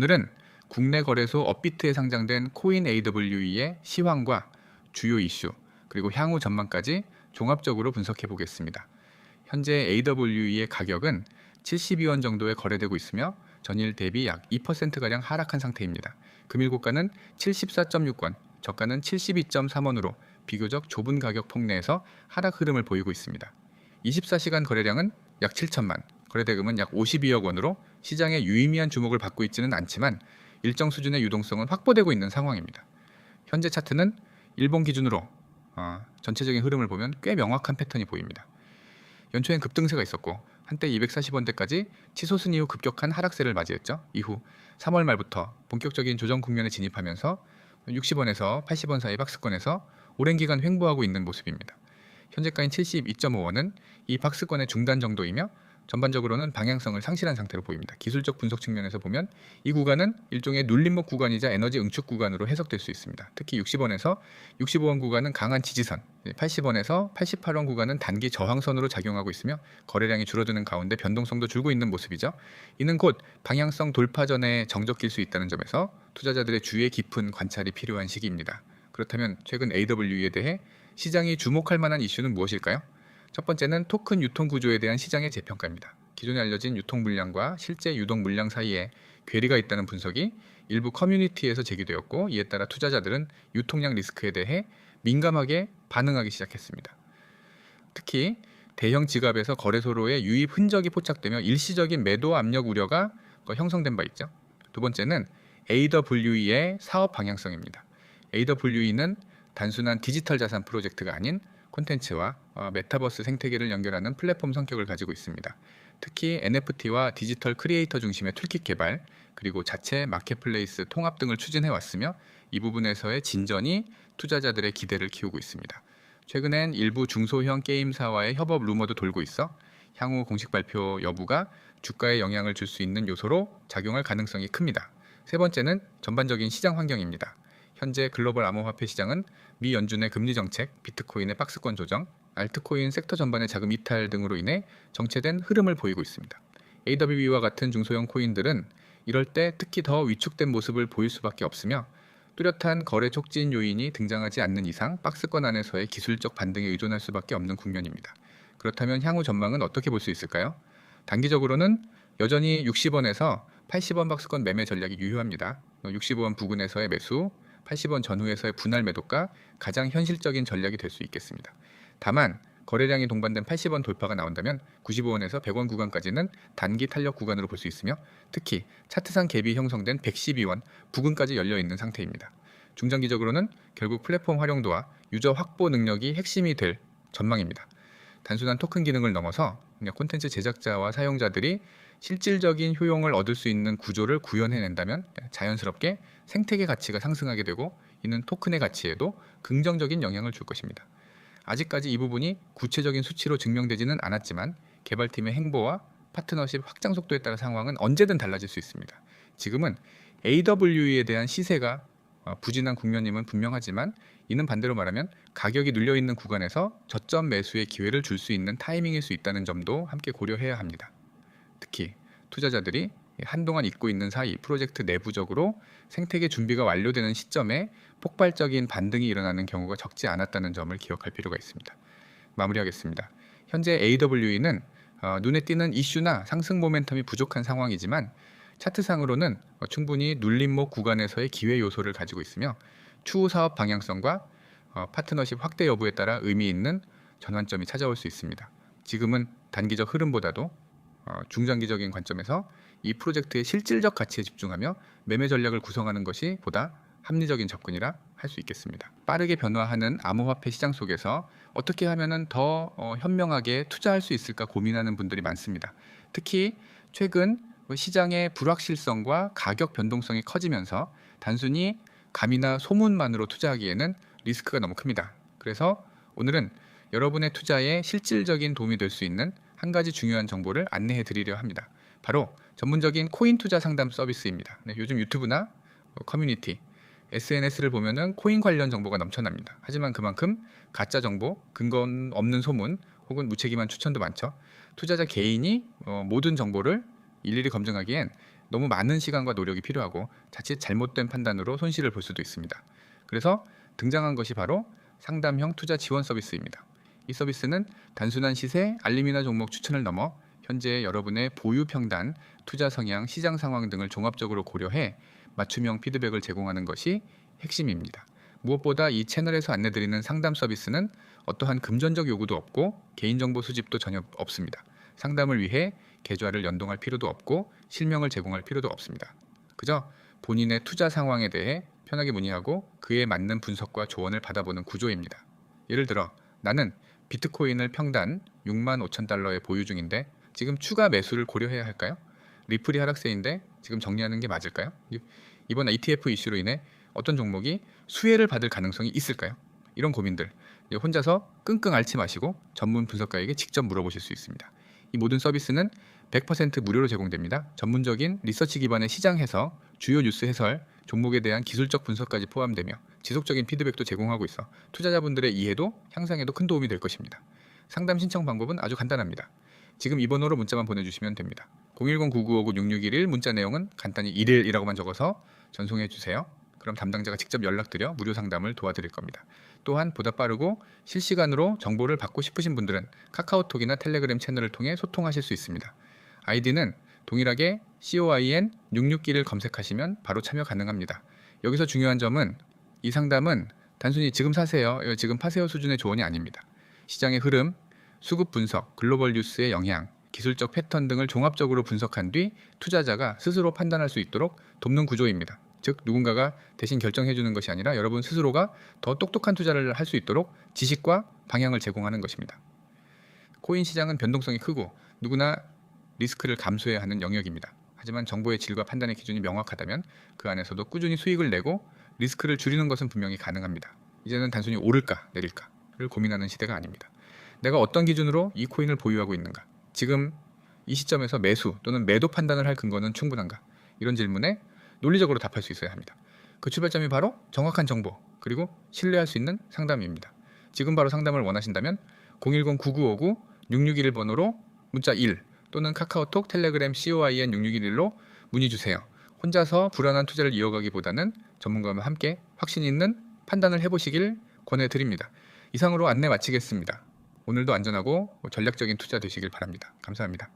오늘은 국내 거래소 업비트에 상장된 코인 AWE의 시황과 주요 이슈 그리고 향후 전망까지 종합적으로 분석해 보겠습니다. 현재 AWE의 가격은 72원 정도에 거래되고 있으며 전일 대비 약 2%가량 하락한 상태입니다. 금일 고가는 74.6원, 저가는 72.3원으로 비교적 좁은 가격 폭내에서 하락 흐름을 보이고 있습니다. 24시간 거래량은 약 7천만, 거래대금은 약 52억 원으로 시장에 유의미한 주목을 받고 있지는 않지만 일정 수준의 유동성은 확보되고 있는 상황입니다. 현재 차트는 일본 기준으로 어, 전체적인 흐름을 보면 꽤 명확한 패턴이 보입니다. 연초엔 급등세가 있었고 한때 240원대까지 치솟은 이후 급격한 하락세를 맞이했죠. 이후 3월 말부터 본격적인 조정 국면에 진입하면서 60원에서 80원 사이 박스권에서 오랜 기간 횡보하고 있는 모습입니다. 현재가인 72.5원은 이 박스권의 중단 정도이며 전반적으로는 방향성을 상실한 상태로 보입니다. 기술적 분석 측면에서 보면 이 구간은 일종의 눌림목 구간이자 에너지 응축 구간으로 해석될 수 있습니다. 특히 60원에서 65원 구간은 강한 지지선, 80원에서 88원 구간은 단기 저항선으로 작용하고 있으며 거래량이 줄어드는 가운데 변동성도 줄고 있는 모습이죠. 이는 곧 방향성 돌파 전에 정적일 수 있다는 점에서 투자자들의 주의 깊은 관찰이 필요한 시기입니다. 그렇다면 최근 AWE에 대해 시장이 주목할 만한 이슈는 무엇일까요? 첫 번째는 토큰 유통 구조에 대한 시장의 재평가입니다. 기존에 알려진 유통 물량과 실제 유동 물량 사이에 괴리가 있다는 분석이 일부 커뮤니티에서 제기되었고 이에 따라 투자자들은 유통량 리스크에 대해 민감하게 반응하기 시작했습니다. 특히 대형 지갑에서 거래소로의 유입 흔적이 포착되며 일시적인 매도 압력 우려가 형성된 바 있죠. 두 번째는 AWE의 사업 방향성입니다. AWE는 단순한 디지털 자산 프로젝트가 아닌 콘텐츠와 어, 메타버스 생태계를 연결하는 플랫폼 성격을 가지고 있습니다. 특히 NFT와 디지털 크리에이터 중심의 툴킷 개발, 그리고 자체 마켓플레이스 통합 등을 추진해 왔으며 이 부분에서의 진전이 투자자들의 기대를 키우고 있습니다. 최근엔 일부 중소형 게임사와의 협업 루머도 돌고 있어 향후 공식 발표 여부가 주가에 영향을 줄 수 있는 요소로 작용할 가능성이 큽니다. 세 번째는 전반적인 시장 환경입니다. 현재 글로벌 암호화폐 시장은 미 연준의 금리 정책, 비트코인의 박스권 조정, 알트코인 섹터 전반의 자금 이탈 등으로 인해 정체된 흐름을 보이고 있습니다. AWE와 같은 중소형 코인들은 이럴 때 특히 더 위축된 모습을 보일 수밖에 없으며 뚜렷한 거래 촉진 요인이 등장하지 않는 이상 박스권 안에서의 기술적 반등에 의존할 수밖에 없는 국면입니다. 그렇다면 향후 전망은 어떻게 볼 수 있을까요? 단기적으로는 여전히 60원에서 80원 박스권 매매 전략이 유효합니다. 65원 부근에서의 매수, 80원 전후에서의 분할 매도가 가장 현실적인 전략이 될 수 있겠습니다. 다만 거래량이 동반된 80원 돌파가 나온다면 95원에서 100원 구간까지는 단기 탄력 구간으로 볼 수 있으며 특히 차트상 갭이 형성된 112원 부근까지 열려 있는 상태입니다. 중장기적으로는 결국 플랫폼 활용도와 유저 확보 능력이 핵심이 될 전망입니다. 단순한 토큰 기능을 넘어서 콘텐츠 제작자와 사용자들이 실질적인 효용을 얻을 수 있는 구조를 구현해낸다면 자연스럽게 생태계 가치가 상승하게 되고 이는 토큰의 가치에도 긍정적인 영향을 줄 것입니다. 아직까지 이 부분이 구체적인 수치로 증명되지는 않았지만 개발팀의 행보와 파트너십 확장 속도에 따라 상황은 언제든 달라질 수 있습니다. 지금은 AWE에 대한 시세가 어, 부진한 국면임은 분명하지만 이는 반대로 말하면 가격이 눌려 있는 구간에서 저점 매수의 기회를 줄 수 있는 타이밍일 수 있다는 점도 함께 고려해야 합니다. 특히 투자자들이 한동안 잊고 있는 사이 프로젝트 내부적으로 생태계 준비가 완료되는 시점에 폭발적인 반등이 일어나는 경우가 적지 않았다는 점을 기억할 필요가 있습니다. 마무리하겠습니다. 현재 AWE는 어, 눈에 띄는 이슈나 상승 모멘텀이 부족한 상황이지만 차트상으로는 어, 충분히 눌림목 구간에서의 기회 요소를 가지고 있으며 추후 사업 방향성과 어, 파트너십 확대 여부에 따라 의미 있는 전환점이 찾아올 수 있습니다. 지금은 단기적 흐름보다도 어, 중장기적인 관점에서 이 프로젝트의 실질적 가치에 집중하며 매매 전략을 구성하는 것이 보다 합리적인 접근이라 할 수 있겠습니다. 빠르게 변화하는 암호화폐 시장 속에서 어떻게 하면 더 어, 현명하게 투자할 수 있을까 고민하는 분들이 많습니다. 특히 최근 시장의 불확실성과 가격 변동성이 커지면서 단순히 감이나 소문만으로 투자하기에는 리스크가 너무 큽니다. 그래서 오늘은 여러분의 투자에 실질적인 도움이 될 수 있는 한 가지 중요한 정보를 안내해 드리려 합니다. 바로 전문적인 코인 투자 상담 서비스입니다. 네, 요즘 유튜브나 커뮤니티, SNS를 보면은 코인 관련 정보가 넘쳐납니다. 하지만 그만큼 가짜 정보, 근거 없는 소문 혹은 무책임한 추천도 많죠. 투자자 개인이 어, 모든 정보를 일일이 검증하기엔 너무 많은 시간과 노력이 필요하고 자칫 잘못된 판단으로 손실을 볼 수도 있습니다. 그래서 등장한 것이 바로 상담형 투자 지원 서비스입니다. 이 서비스는 단순한 시세, 알림이나 종목 추천을 넘어 현재 여러분의 보유 평단, 투자 성향, 시장 상황 등을 종합적으로 고려해 맞춤형 피드백을 제공하는 것이 핵심입니다. 무엇보다 이 채널에서 안내드리는 상담 서비스는 어떠한 금전적 요구도 없고 개인정보 수집도 전혀 없습니다. 상담을 위해 계좌를 연동할 필요도 없고 실명을 제공할 필요도 없습니다. 그저 본인의 투자 상황에 대해 편하게 문의하고 그에 맞는 분석과 조언을 받아보는 구조입니다. 예를 들어 나는 비트코인을 평단 6만 5천 달러에 보유 중인데 지금 추가 매수를 고려해야 할까요? 리플이 하락세인데 지금 정리하는 게 맞을까요? 이- 이번 ETF 이슈로 인해 어떤 종목이 수혜를 받을 가능성이 있을까요? 이런 고민들 혼자서 끙끙 앓지 마시고 전문 분석가에게 직접 물어보실 수 있습니다. 이 모든 서비스는 100% 무료로 제공됩니다. 전문적인 리서치 기반의 시장 해석, 주요 뉴스 해설, 종목에 대한 기술적 분석까지 포함되며 지속적인 피드백도 제공하고 있어 투자자분들의 이해도 향상에도 큰 도움이 될 것입니다. 상담 신청 방법은 아주 간단합니다. 지금 이 번호로 문자만 보내주시면 됩니다. 010-9959-6611 문자 내용은 간단히 1일이라고만 적어서 전송해 주세요. 그럼 담당자가 직접 연락드려 무료 상담을 도와드릴 겁니다. 또한 보다 빠르고 실시간으로 정보를 받고 싶으신 분들은 카카오톡이나 텔레그램 채널을 통해 소통하실 수 있습니다. 아이디는 동일하게 COIN 661을 검색하시면 바로 참여 가능합니다. 여기서 중요한 점은 이 상담은 단순히 지금 사세요, 어, 지금 파세요 수준의 조언이 아닙니다. 시장의 흐름, 수급 분석, 글로벌 뉴스의 영향, 기술적 패턴 등을 종합적으로 분석한 뒤 투자자가 스스로 판단할 수 있도록 돕는 구조입니다. 즉 누군가가 대신 결정해 주는 것이 아니라 여러분 스스로가 더 똑똑한 투자를 할 수 있도록 지식과 방향을 제공하는 것입니다. 코인 시장은 변동성이 크고 누구나 리스크를 감수해야 하는 영역입니다. 하지만 정보의 질과 판단의 기준이 명확하다면 그 안에서도 꾸준히 수익을 내고 리스크를 줄이는 것은 분명히 가능합니다. 이제는 단순히 오를까 내릴까를 고민하는 시대가 아닙니다. 내가 어떤 기준으로 이 코인을 보유하고 있는가? 지금 이 시점에서 매수 또는 매도 판단을 할 근거는 충분한가? 이런 질문에 논리적으로 답할 수 있어야 합니다. 그 출발점이 바로 정확한 정보 그리고 신뢰할 수 있는 상담입니다. 지금 바로 상담을 원하신다면 010-9959-6611 번호로 문자 1 또는 카카오톡, 텔레그램 COIN 6611로 문의 주세요. 혼자서 불안한 투자를 이어가기보다는 전문가와 함께 확신 있는 판단을 해보시길 권해드립니다. 이상으로 안내 마치겠습니다. 오늘도 안전하고 전략적인 투자 되시길 바랍니다. 감사합니다.